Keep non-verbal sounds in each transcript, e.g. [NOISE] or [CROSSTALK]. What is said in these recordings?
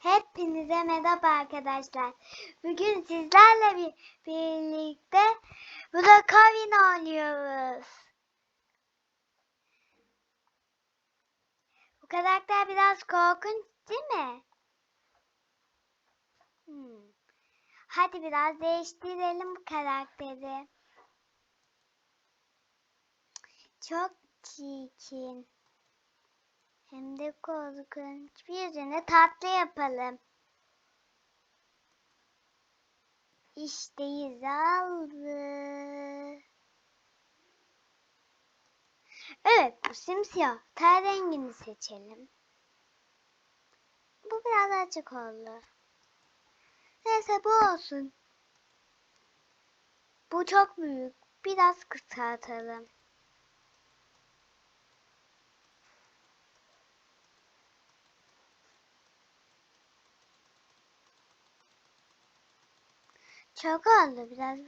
Hepinize merhaba arkadaşlar. Bugün sizlerle bir, birlikte Brokovin oynuyoruz. Bu karakter biraz korkunç değil mi? Hmm. Hadi biraz değiştirelim bu karakteri. Çok çirkin. Hem de korkunç. Bir yüzüne tatlı yapalım. İşte aldı. Evet bu simsiyah. Ter rengini seçelim. Bu biraz açık oldu. Neyse bu olsun. Bu çok büyük. Biraz kısaltalım. Çok oldu biraz.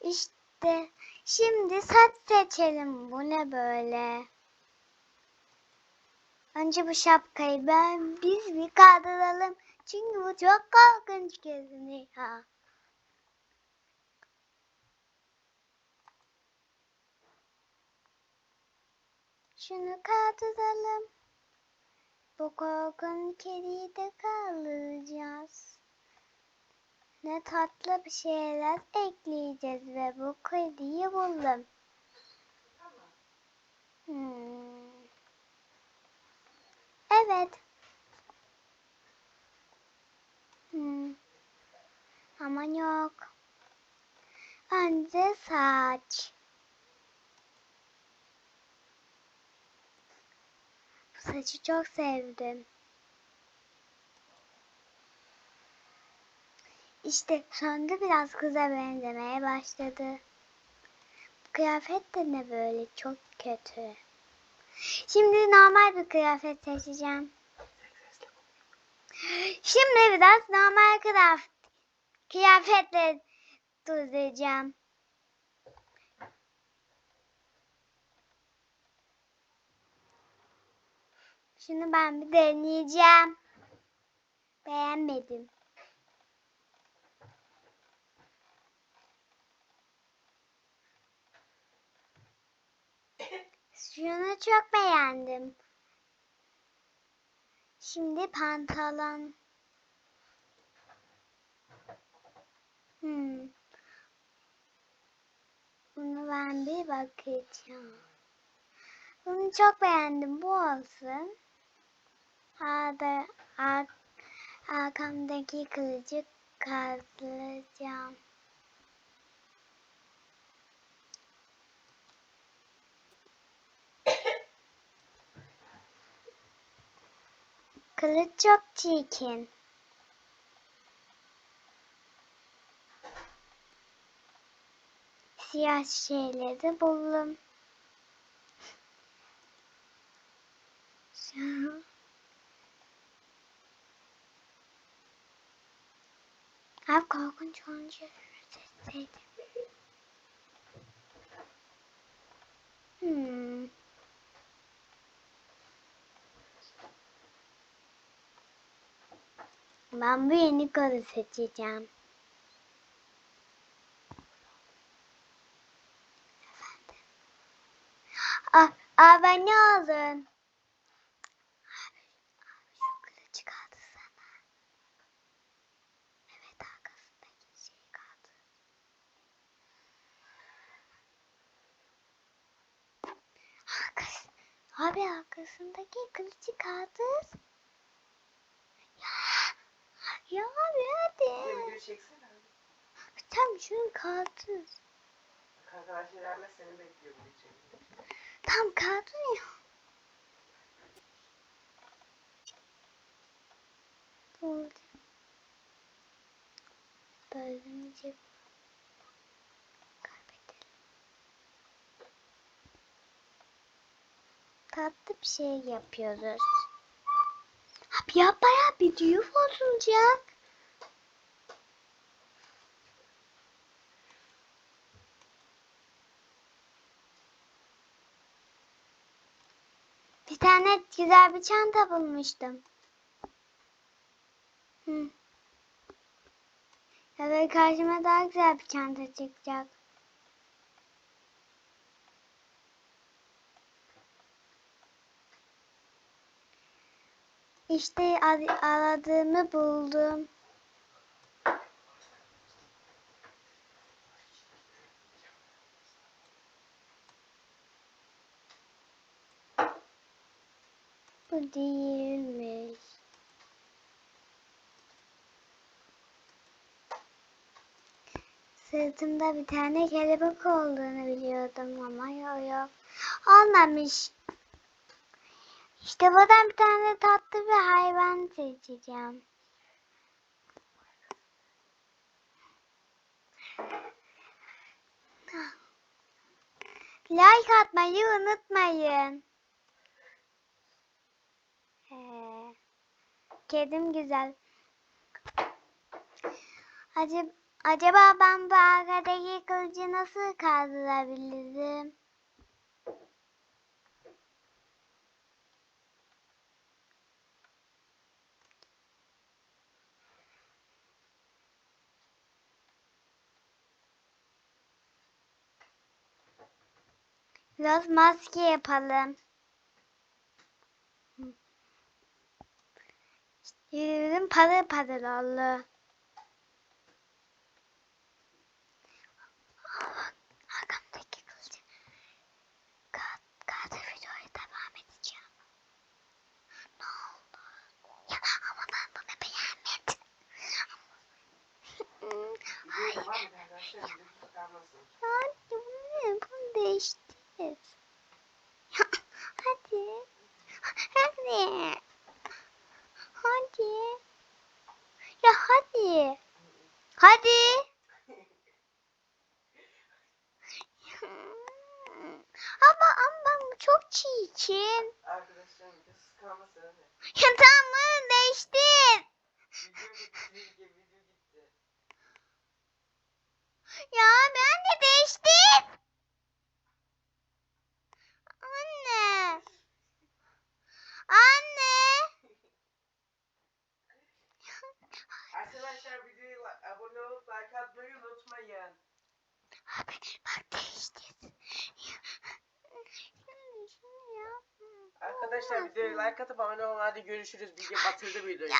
İşte şimdi saç seçelim. Bu ne böyle? Önce bu şapkayı ben biz bir kaldıralım. Çünkü bu çok korkunç görünüyor. Şunu kaldıralım. Bu korkunç kediyi de kaldıracağız. Ne tatlı bir şeyler ekleyeceğiz ve bu kediyi buldum. Hmm. Evet. Hmm. Ama yok. Önce saç. Saçı çok sevdim. İşte sonunda biraz kıza benzemeye başladı. Bu kıyafet de ne böyle çok kötü. Şimdi normal bir kıyafet seçeceğim. Şimdi biraz normal kıyafet, kıyafetle duracağım. Şunu ben bir deneyeceğim. Beğenmedim. Şunu çok beğendim. Şimdi pantolon. Hmm. Bunu ben bir bakacağım. Bunu çok beğendim. Bu olsun. Arda, ar, arkamdaki kılıcı kazıyacağım. Kılıç çok çirkin. Siyah şeyleri buldum. Abi korkunç olunca seçseydim. Hmm. Ben bu yeni karı seçeceğim. Efendim. Ah, abone olun. Abi, abi şu kılıcı kaldı sana. Evet arkasındaki şey kaldı. Arkası, abi arkasındaki kılıcı kaldı. Ya, ya abi hadi. Çeksene. Tam şunu kaldır. Arkadaşlarla seni bekliyor bu için. Tam kaldırıyor. Doğru. Böylece kaybedelim. tatlı bir şey yapıyoruz. Abi yapma ya bir düğüm olacak. Bir tane güzel bir çanta bulmuştum. Hı. Evet karşıma daha güzel bir çanta çıkacak. İşte ar- aradığımı buldum. Bu değilmiş. Sırtımda bir tane kelebek olduğunu biliyordum ama yok yok. Olmamış. İşte buradan bir tane tatlı bir hayvan seçeceğim. Like atmayı unutmayın. Ee, kedim güzel. Acaba, acaba ben bu arkadaki kılıcı nasıl kaldırabilirim? Biraz maske yapalım. Yüzüm parıl parıl oldu. Arkamdaki kılıcı kağıda videoya devam edeceğim. Ne oldu? Ya ama ben bunu beğenmedim. Kalmasın. Hadi bunu, bunu değiştir. Ya, hadi. Hadi. Hadi. Ya hadi. Hadi. ama ama bu çok çirkin. Arkadaşlar videosu kalmasın. Ya tamam Arkadaşlar videoya abone olup like atmayı unutmayın. Abi bak değiştir. Şunu yap. Arkadaşlar videoya like atıp abone olun. Hadi görüşürüz. Bilge [LAUGHS] batırdı videoyu.